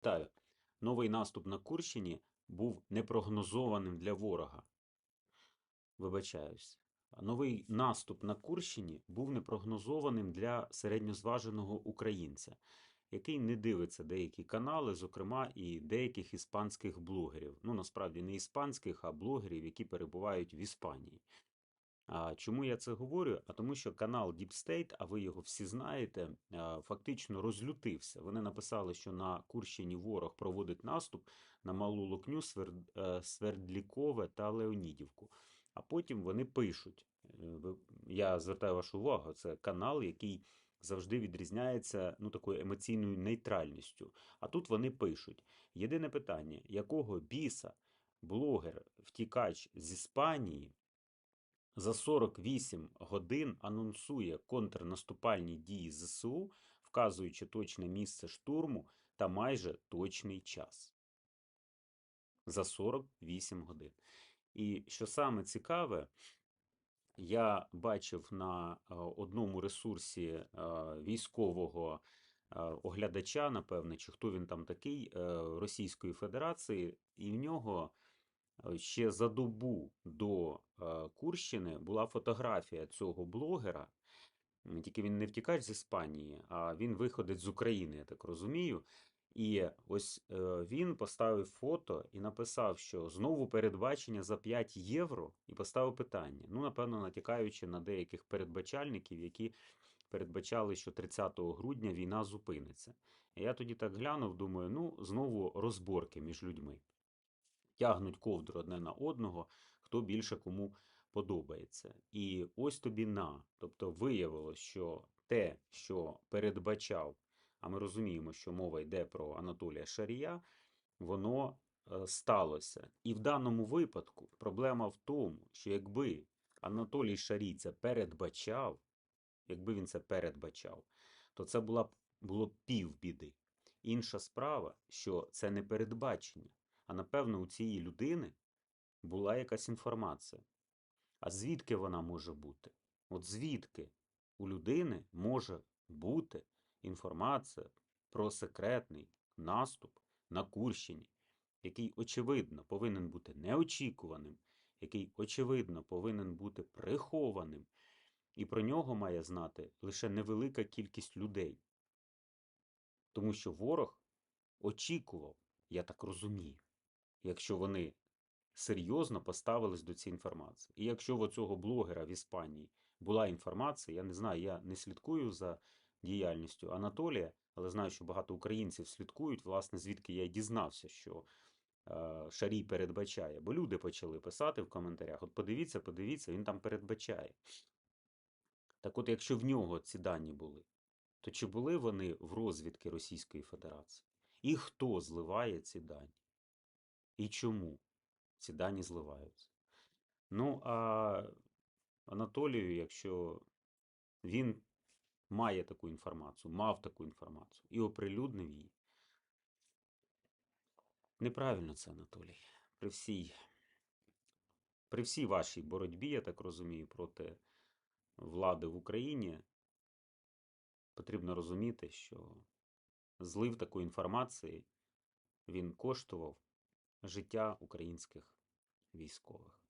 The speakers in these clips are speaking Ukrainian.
Вітаю. Новий наступ на Курщині був непрогнозованим для ворога. Вибачаюсь. Новий наступ на Курщині був непрогнозованим для середньозваженого українця, який не дивиться деякі канали, зокрема і деяких іспанських блогерів. Ну, насправді не іспанських, а блогерів, які перебувають в Іспанії. Чому я це говорю? А тому, що канал Deep State, а ви його всі знаєте, фактично розлютився. Вони написали, що на Курщині ворог проводить наступ на Малу Лукню, е, Свердлікове та Леонідівку. А потім вони пишуть. е, Я звертаю вашу увагу, це канал, який завжди відрізняється ну, такою емоційною нейтральністю. А тут вони пишуть: єдине питання, якого біса блогер, втікач з Іспанії за 48 годин анонсує контрнаступальні дії ЗСУ, вказуючи точне місце штурму та майже точний час. За 48 годин. І що саме цікаве, я бачив на е, одному ресурсі е, військового е, оглядача, напевне, чи хто він там такий, Російської Федерації, і в нього ще за добу до е, Курщини була фотографія цього блогера. Тільки він не втікач з Іспанії, а він виходить з України, я так розумію. І ось е, він поставив фото і написав, що знову передбачення за 5 євро, і поставив питання. Ну, напевно, натякаючи на деяких передбачальників, які передбачали, що 30 грудня війна зупиниться. І я тоді так глянув, думаю, ну, знову розборки між людьми. Тягнуть ковдру одне на одного, хто більше кому подобається. І ось тобі на. Тобто виявилось, що те, що передбачав, а ми розуміємо, що мова йде про Анатолія Шарія, воно е, сталося. І в даному випадку проблема в тому, що якби Анатолій Шарій це передбачав, якби він це передбачав, то це була було б півбіди. Інша справа, що це не передбачення, а напевно у цієї людини була якась інформація. А звідки вона може бути? От звідки у людини може бути інформація про секретний наступ на Курщині, який, очевидно, повинен бути неочікуваним, який, очевидно, повинен бути прихованим, і про нього має знати лише невелика кількість людей. Тому що ворог очікував, я так розумію, якщо вони серйозно поставились до цієї інформації. І якщо в оцього блогера в Іспанії була інформація, я не знаю, я не слідкую за діяльністю Анатолія, але знаю, що багато українців слідкують, власне, звідки я й дізнався, що е, Шарій передбачає. Бо люди почали писати в коментарях: от подивіться, подивіться, він там передбачає. Так от, якщо в нього ці дані були, то чи були вони в розвідки Російської Федерації? І хто зливає ці дані? І чому ці дані зливаються? Ну, а Анатолію, якщо він має таку інформацію, мав таку інформацію і оприлюднив її. Неправильно це, Анатолій. При всій, при всій вашій боротьбі, я так розумію, проти влади в Україні, потрібно розуміти, що злив такої інформації він коштував життя українських військових.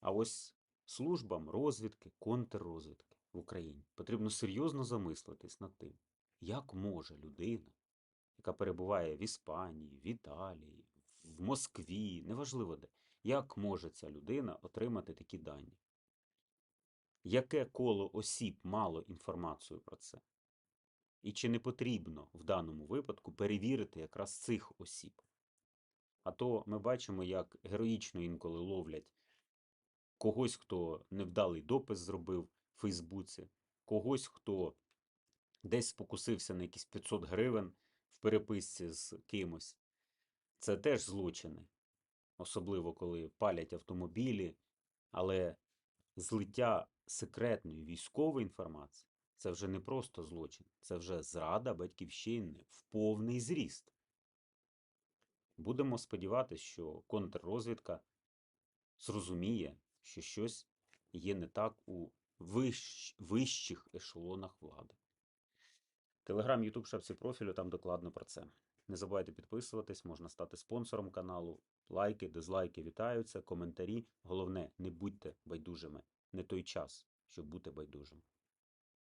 А ось службам розвідки, контррозвідки в Україні потрібно серйозно замислитись над тим, як може людина, яка перебуває в Іспанії, в Італії, в Москві, неважливо де, як може ця людина отримати такі дані? Яке коло осіб мало інформацію про це? І чи не потрібно в даному випадку перевірити якраз цих осіб? А то ми бачимо, як героїчно інколи ловлять когось, хто невдалий допис зробив в Фейсбуці, когось, хто десь спокусився на якісь 500 гривень в переписці з кимось. Це теж злочини, особливо коли палять автомобілі, але злиття секретної військової інформації це вже не просто злочин, це вже зрада батьківщини в повний зріст. Будемо сподіватися, що контррозвідка зрозуміє, що щось є не так у вищ... вищих ешелонах влади. Телеграм, Ютуб, шапці профілю, там докладно про це. Не забувайте підписуватись, можна стати спонсором каналу. Лайки, дизлайки вітаються, коментарі. Головне, не будьте байдужими. Не той час, щоб бути байдужим.